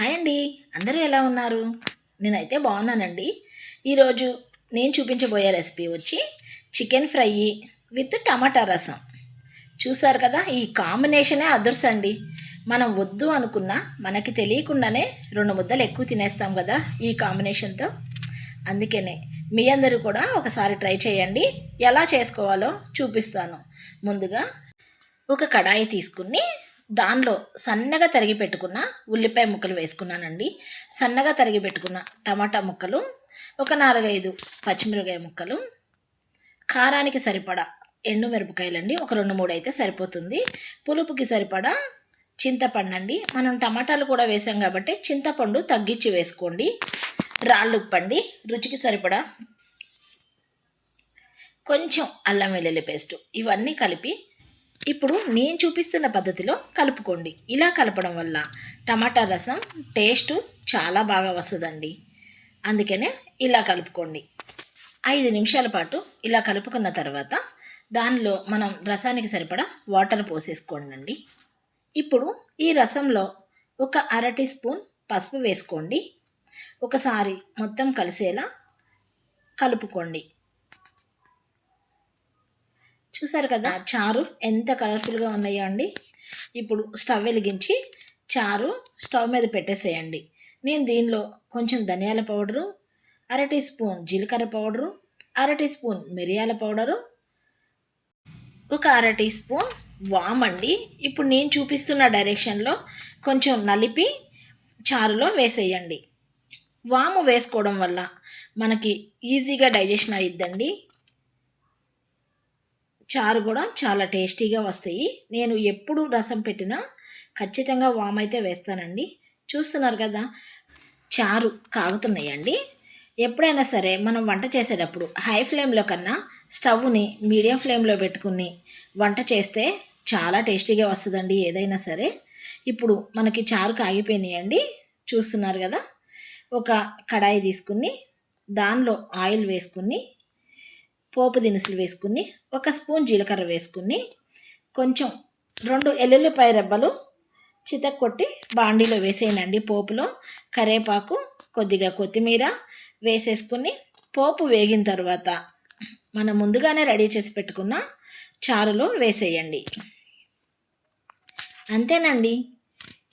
Hi అండి. అందరూ ఎలా ఉన్నారు? నేనైతే బాగున్నానండి. ఈరోజు నేను చూపించబోయే రెసిపీ వచ్చి చికెన్ ఫ్రై విత్ టమాటా రసం. చూసారు కదా ఈ కాంబినేషనే అదర్స్ అండి మనం వద్దు అనుకున్నా మనకి తెలియకుండానే రెండు ముద్దలు ఎక్కువ తినేస్తాం కదా ఈ కాంబినేషన్తో. అందుకనే మీ అందరూ కూడా ఒకసారి ట్రై చేయండి. ఎలా చేసుకోవాలో చూపిస్తాను. ముందుగా ఒక కడాయి తీసుకుని దానిలో సన్నగా తరిగి పెట్టుకున్న ఉల్లిపాయ ముక్కలు వేసుకున్నానండి. సన్నగా తరిగి పెట్టుకున్న టమాటా ముక్కలు ఒక నాలుగైదు పచ్చిమిరపకాయ ముక్కలు కారానికి సరిపడా ఎండు మిరపకాయలండి ఒక రెండు మూడు అయితే సరిపోతుంది. పులుపుకి సరిపడా చింతపండు అండి మనం టమాటాలు కూడా వేసాం కాబట్టి చింతపండు తగ్గించి వేసుకోండి. రాళ్ళు ఉప్పండి. రుచికి సరిపడా కొంచెం అల్లం వెల్లుల్లి పేస్ట్ ఇవన్నీ కలిపి ఇప్పుడు నేను చూపిస్తున్న పద్ధతిలో కలుపుకోండి. ఇలా కలపడం వల్ల టమాటా రసం టేస్ట్ చాలా బాగా వస్తుందండి. అందుకనే ఇలా కలుపుకోండి. ఐదు నిమిషాల పాటు ఇలా కలుపుకున్న తర్వాత దానిలో మనం రసానికి సరిపడా వాటర్ పోసేసుకోండి ఇప్పుడు ఈ రసంలో ఒక అర టీ స్పూన్ పసుపు వేసుకోండి. ఒకసారి మొత్తం కలిసేలా కలుపుకోండి. చూసారు కదా? చారు ఎంత కలర్ఫుల్గా ఉన్నాయో అండి. ఇప్పుడు స్టవ్ వెలిగించి చారు స్టవ్ మీద పెట్టేసేయండి. నేను దీనిలో కొంచెం ధనియాల పౌడరు అర టీ స్పూన్ జీలకర్ర పౌడరు అర టీ స్పూన్ మిరియాల పౌడరు ఒక అర టీ స్పూన్ వామ్ అండి. ఇప్పుడు నేను చూపిస్తున్న డైరెక్షన్లో కొంచెం నలిపి చారులో వేసేయండి. వాము వేసుకోవడం వల్ల మనకి ఈజీగా డైజెషన్ అయ్యిద్దండి చారు కూడా చాలా టేస్టీగా వస్తాయి. నేను ఎప్పుడు రసం పెట్టినా ఖచ్చితంగా వామ్ అయితే వేస్తానండి. చూస్తున్నారు కదా చారు కాగుతున్నాయండి. ఎప్పుడైనా సరే మనం వంట చేసేటప్పుడు హై ఫ్లేమ్లో కన్నా స్టవ్ని మీడియం ఫ్లేమ్లో పెట్టుకుని వంట చేస్తే చాలా టేస్టీగా వస్తుందండి ఏదైనా సరే. ఇప్పుడు మనకి చారు కాగిపోయినాయండి. చూస్తున్నారు కదా ఒక కడాయి తీసుకుని దానిలో ఆయిల్ వేసుకుని పోపు దినుసులు వేసుకుని ఒక స్పూన్ జీలకర్ర వేసుకుని కొంచెం రెండు ఎల్లుల్లిపాయ రెబ్బలు చితక్కొట్టి బాండీలో వేసేయండి పోపులో. కరేపాకు కొద్దిగా కొత్తిమీర వేసేసుకుని పోపు వేగిన తర్వాత మనం ముందుగానే రెడీ చేసి పెట్టుకున్న చారులో వేసేయండి. అంతేనండి.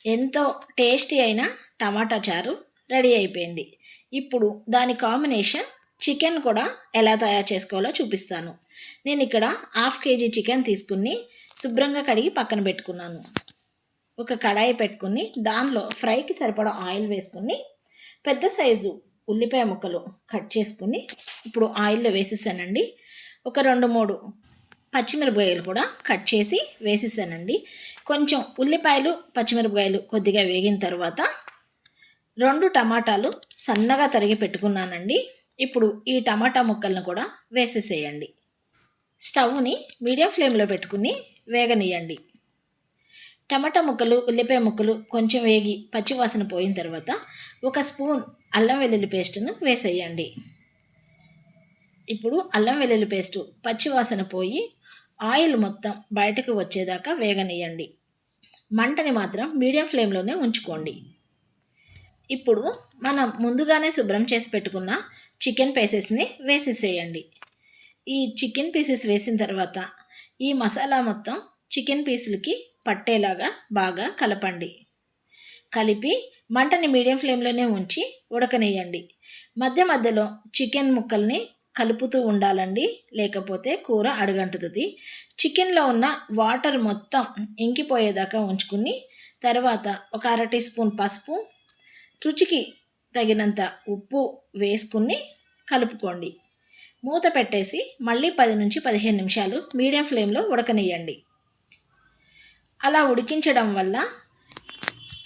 ఎంతో టేస్టీ అయిన టమాటా చారు రెడీ అయిపోయింది. ఇప్పుడు దాని కాంబినేషన్ చికెన్ కూడా ఎలా తయారు చేసుకోవాలో చూపిస్తాను. నేను ఇక్కడ హాఫ్ కేజీ చికెన్ తీసుకుని శుభ్రంగా కడిగి పక్కన పెట్టుకున్నాను. ఒక కడాయి పెట్టుకుని దానిలో ఫ్రైకి సరిపడా ఆయిల్ వేసుకుని పెద్ద సైజు ఉల్లిపాయ ముక్కలు కట్ చేసుకుని ఇప్పుడు ఆయిల్లో వేసేసానండి. ఒక రెండు మూడు పచ్చిమిరపకాయలు కూడా కట్ చేసి వేసేసానండి. కొంచెం ఉల్లిపాయలు పచ్చిమిరపకాయలు కొద్దిగా వేగిన తర్వాత రెండు టమాటాలు సన్నగా తరిగి పెట్టుకున్నానండి. ఇప్పుడు ఈ టమాటా ముక్కలను కూడా వేసేసేయండి. స్టవ్ని మీడియం ఫ్లేమ్లో పెట్టుకుని వేగనీయండి. టమాటా ముక్కలు ఉల్లిపాయ ముక్కలు కొంచెం వేగి పచ్చివాసన పోయిన తర్వాత ఒక స్పూన్ అల్లం వెల్లుల్లి పేస్టును వేసేయండి. ఇప్పుడు అల్లం వెల్లుల్లి పేస్టు పచ్చివాసన పోయి ఆయిల్ మొత్తం బయటకు వచ్చేదాకా వేగనీయండి. మంటని మాత్రం మీడియం ఫ్లేమ్లోనే ఉంచుకోండి. ఇప్పుడు మనం ముందుగానే శుభ్రం చేసి పెట్టుకున్న చికెన్ పీసెస్ని వేసేసేయండి. ఈ చికెన్ పీసెస్ వేసిన తర్వాత ఈ మసాలా మొత్తం చికెన్ పీసులకి పట్టేలాగా బాగా కలపండి. కలిపి మంటని మీడియం ఫ్లేమ్లోనే ఉంచి ఉడకనేయండి మధ్య మధ్యలో చికెన్ ముక్కల్ని కలుపుతూ ఉండాలండి. లేకపోతే కూర అడుగంటుతుంది. చికెన్లో ఉన్న వాటర్ మొత్తం ఇంకిపోయేదాకా ఉంచుకుని తర్వాత ఒక అర టీ స్పూన్ పసుపు రుచికి తగినంత ఉప్పు వేసుకుని కలుపుకోండి. మూత పెట్టేసి మళ్ళీ పది నుంచి పదిహేను నిమిషాలు మీడియం ఫ్లేమ్లో ఉడకనియండి అలా ఉడికించడం వల్ల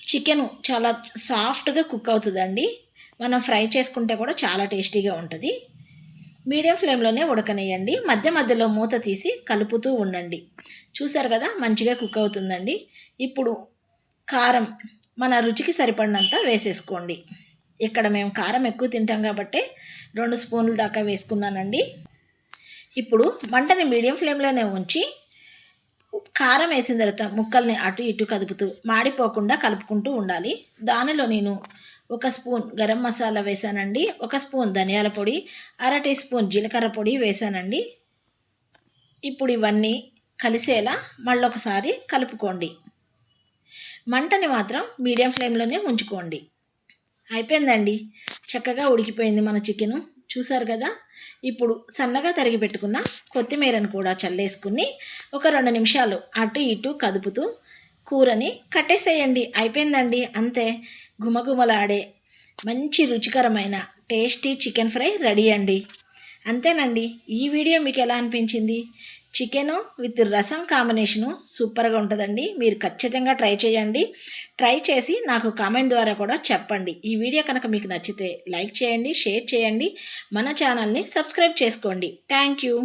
చికెన్ చాలా సాఫ్ట్గా కుక్ అవుతుందండి. మనం ఫ్రై చేసుకుంటే కూడా చాలా టేస్టీగా ఉంటుంది. మీడియం ఫ్లేమ్లోనే ఉడకనేయండి మధ్య మధ్యలో మూత తీసి కలుపుతూ ఉండండి. చూసారు కదా మంచిగా కుక్ అవుతుందండి. ఇప్పుడు కారం మన రుచికి సరిపడినంత వేసేసుకోండి. ఇక్కడ మేము కారం ఎక్కువ తింటాం కాబట్టి రెండు స్పూన్ల దాకా వేసుకున్నానండి. ఇప్పుడు మంటని మీడియం ఫ్లేమ్లోనే ఉంచి కారం వేసిన తర్వాత ముక్కల్ని అటు ఇటు కదుపుతూ మాడిపోకుండా కలుపుకుంటూ ఉండాలి. దానిలో నేను ఒక స్పూన్ గరం మసాలా వేసానండి ఒక స్పూన్ ధనియాల పొడి అర టీ స్పూన్ జీలకర్ర పొడి వేసానండి ఇప్పుడు ఇవన్నీ కలిసేలా మళ్ళొకసారి కలుపుకోండి. మంటని మాత్రం మీడియం ఫ్లేమ్లోనే ఉంచుకోండి. అయిపోయిందండి. చక్కగా ఉడికిపోయింది మన చికెను. చూసారు కదా? ఇప్పుడు సన్నగా తరిగి పెట్టుకున్న కొత్తిమీరను కూడా చల్లేసుకుని ఒక రెండు నిమిషాలు అటు ఇటు కదుపుతూ కూరని కట్టేసేయండి. అయిపోయిందండి. అంతే. గుమగుమలాడే మంచి రుచికరమైన టేస్టీ చికెన్ ఫ్రై రెడీ అండి. అంతేనండి. ఈ వీడియో మీకు ఎలా అనిపించింది? చికెను విత్ రసం కాంబినేషను సూపర్గా ఉంటుందండి. మీరు ఖచ్చితంగా ట్రై చేయండి. ట్రై చేసి నాకు కామెంట్ ద్వారా కూడా చెప్పండి. ఈ వీడియో కనుక మీకు నచ్చితే లైక్ చేయండి షేర్ చేయండి. మన ఛానల్ని సబ్స్క్రైబ్ చేసుకోండి. Thank you